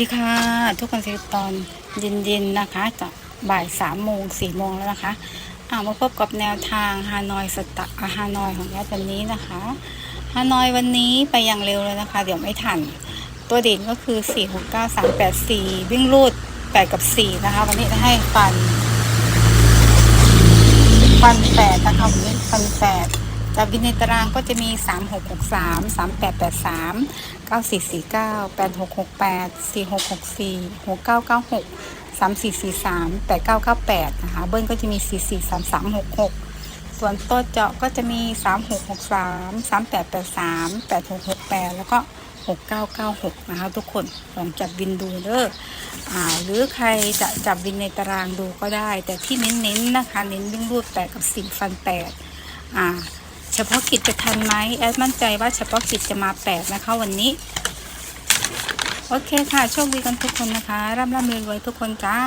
ดีค่ะ ทุกคนสิตอนเย็นๆนะคะจะบ่ายสามโมงสี่โมงแล้วนะคะอ่ามาพบกับแนวทางฮานอยสตาฮานอยของแอดวันนี้นะคะฮานอยวันนี้ไปอย่างเร็วเลยนะคะ เดี๋ยวไม่ทัน ตัวเด่นก็คือ4 6 9 3 8 4วิ่งรูด8กับ4นะคะ วันนี้ให้ฟันฟันแปดนะคะวันนี้ฟันแปด จากวินในตารางก็จะมี 3 6 6 3 3 8 8 3 9 4 4 9 8 6 6 8 4 6 6 4 6 9 9 6 3 4 4 3 8 9 9 8 นะคะ เบิ้ลก็จะมี 4 4 3 3 6 6 ส่วนโต๊ะเจาะก็จะมี 3 6 6 3 3 8 8 3 8 6 6 8 แล้วก็ 6996 นะคะ ทุกคนลองจับวินดูเด้ออ่าหรือใครจะจับวินในตารางดูก็ได้ แต่ที่เน้นๆนนะคะ เน้นวิ่งรูดแปดกับสี่ฟันแปดอ่า ฉพาะกิจจะทันไหมแอดมั่นใจว่าเฉพาะกิจจะมาแปดนะคะวันนี้ โอเคค่ะ โชคดีกันทุกคนนะคะ ร่ำร่ำรวยทุกคนจ้า